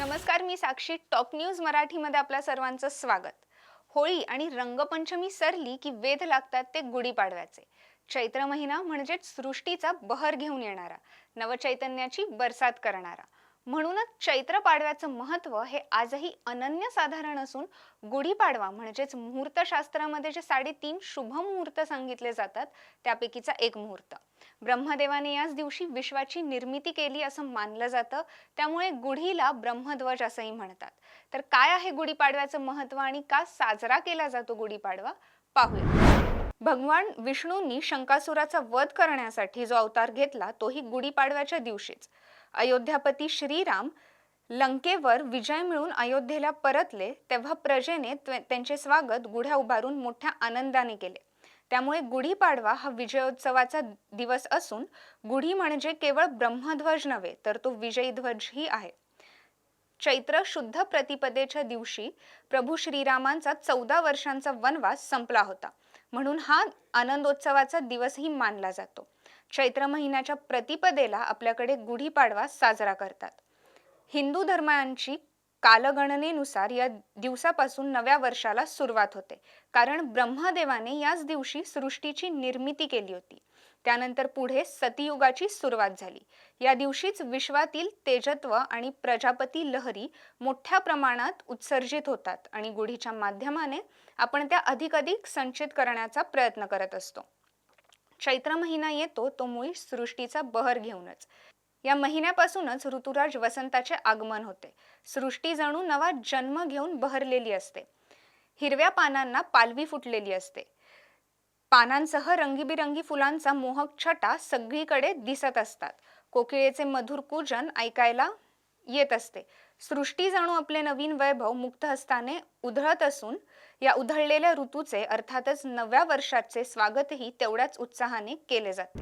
नमस्कार मी साक्षी. Top news मराठीमध्ये आपल्या सर्वांचं स्वागत. होळी आणि रंगपंचमी सरली की वेध लागतात ते गुढीपाडव्याचे. चैत्र महिना म्हणजेच सृष्टीचा बहर घेऊन येणारा नवचैतन्याची बरसात करणारा. म्हणूनच चैत्र पाडव्याचं महत्त्व हे आजही अनन्यसाधारण असून गुढीपाडवा म्हणजेच मुहूर्तशास्त्रामध्ये जे साडेतीन शुभ मुहूर्त सांगितले जातात त्यापैकीचा एक मुहूर्त. ब्रह्मदेवाने याच दिवशी विश्वाची निर्मिती केली असं मानलं जातं त्यामुळे गुढीला ब्रह्मध्वज असंही म्हणतात. तर काय आहे गुढीपाडव्याचं महत्त्व आणि का साजरा केला जातो गुढीपाडवा पाहूया. भगवान विष्णूंनी शंकासुराचा वध करण्यासाठी जो अवतार घेतला तोही गुढीपाडव्याच्या दिवशीच. अयोध्यापती श्रीराम लंकेवर विजय मिळून अयोध्येला परतले तेव्हा प्रजेने त्यांचे स्वागत गुढ्या उभारून मोठ्या आनंदाने केले. त्यामुळे गुढीपाडवा हा विजयोत्सवाचा दिवस असून गुढी म्हणजे केवळ ब्रह्मध्वज नव्हे तर तो विजयी ध्वजही आहे. चैत्र शुद्ध प्रतिपदेच्या दिवशी प्रभू श्रीरामांचा चौदा वर्षांचा वनवास संपला होता. म्हणून हा आनंदोत्सवाचा दिवसही मानला जातो. चैत्र महिन्याच्या प्रतिपदेला आपल्याकडे गुढीपाडवा साजरा करतात. हिंदू धर्मांची कालगणनेनुसार या दिवसापासून नव्या वर्षाला सुरुवात होते. कारण ब्रह्मदेवाने याच दिवशी सृष्टीची निर्मिती केली होती. त्यानंतर पुढे सतियुगाची सुरुवात झाली. या दिवशीच विश्वातील तेजत्व आणि प्रजापती लहरी मोठ्या प्रमाणात उत्सर्जित होतात आणि गुढीच्या माध्यमाने आपण त्या अधिक अधिक संचित करण्याचा प्रयत्न करत असतो. चैत्र महिना येतो तो मुळी सृष्टीचा बहर घेऊनच. या महिन्यापासूनच ऋतुराज वसंताचे आगमन होते. सृष्टी जणू नवा जन्म घेऊन बहरलेली असते. हिरव्या पानांना पालवी फुटलेली असते. पानांसह रंगीबिरंगी फुलांचा मोहक छटा सगळीकडे दिसत असतात. कोकिळेचे मधुर कूजन ऐकायला येत असते. सृष्टी जणू आपले नवीन वैभव मुक्त हस्ताने उधळत असून या उधळलेल्या ऋतूचे अर्थातच नव्या वर्षाचे स्वागतही तेवढ्याच उत्साहाने केले जाते.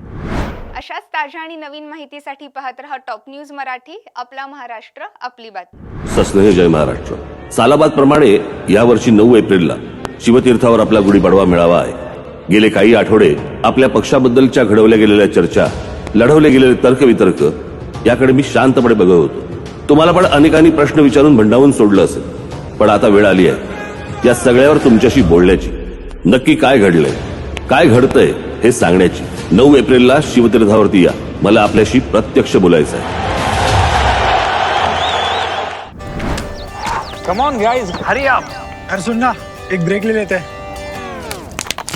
अशाच ताज्या आणि नवीन माहितीसाठी पाहत रहा टॉप न्यूज मराठी आपला महाराष्ट्र आपली बातमी. सस्नेह जय महाराष्ट्र. सालाबादप्रमाणे यावर्षी नऊ एप्रिलला शिवतीर्थावर आपला गुढीपाडवा मेळावा आहे. गेले काही आठवडे आपल्या पक्षाबद्दलच्या घडवल्या गेलेल्या चर्चा लढवले गेलेले तर्कवितर्क याकडे मी शांतपणे बघत होतो. तुम्हाला पण अनेकांनी प्रश्न विचारून भंडावून सोडलं असेल. पण आता वेळ आली आहे. या सगळ्यावर तुमच्याशी बोलण्याची. नक्की काय घडलंय? काय घडतंय हे सांगण्याची. नऊ एप्रिलला शिवतीर्थावरती या. मला आपल्याशी प्रत्यक्ष बोलायचं आहे. कम ऑन गाइस हरी अरे ना एक ब्रेक ले लेते. हैं